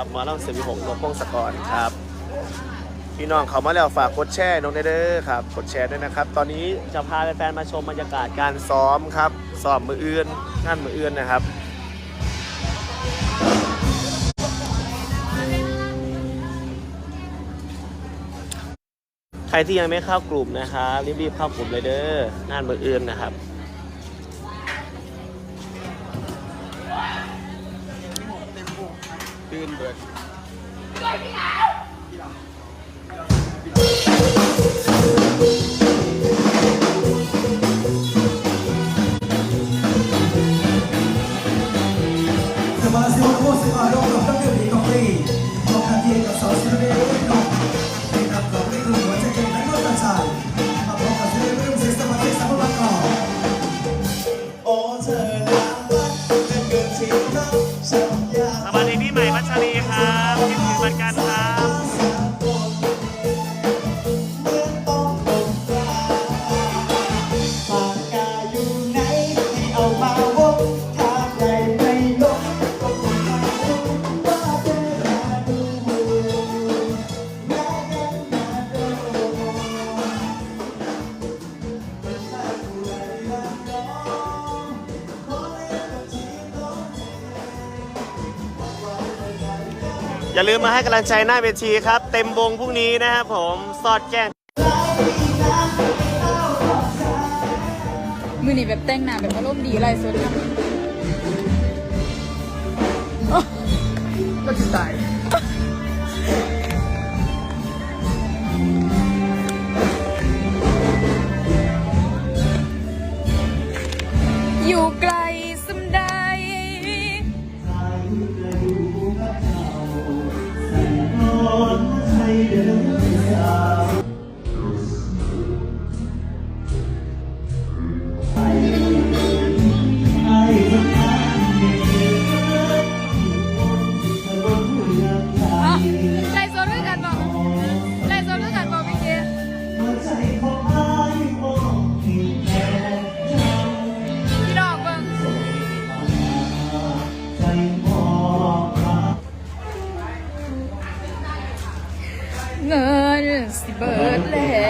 ครับหมาล่ำเสียงวิหกตัวพงศกรครับพี่น้องเขามาแล้วฝากกดแชร์น้องเด้อครับกดแชร์ด้วยนะครับ ตอนนี้จะพาแฟนๆมาชมบรรยากาศการซ้อมครับซ้อมมืออื่นงานมืออื่นนะครับใครที่ยังไม่เข้ากลุ่มนะครับรีบๆเข้ากลุ่มเลยเด้องานมืออื่นนะครับ ตื่นเบิดสมาชิกโค ครับคิดถึงเหมือนกัน อย่าลืมมาให้กำลังใจหน้าเวทีครับ เต็มวงพรุ่งนี้นะครับผมสอดแจ้งมือนี่แบบแต่งหน้าแบบอารมณ์ดีไรสดนะก็จะตายอยู่ เงินสิเบิดแล้ว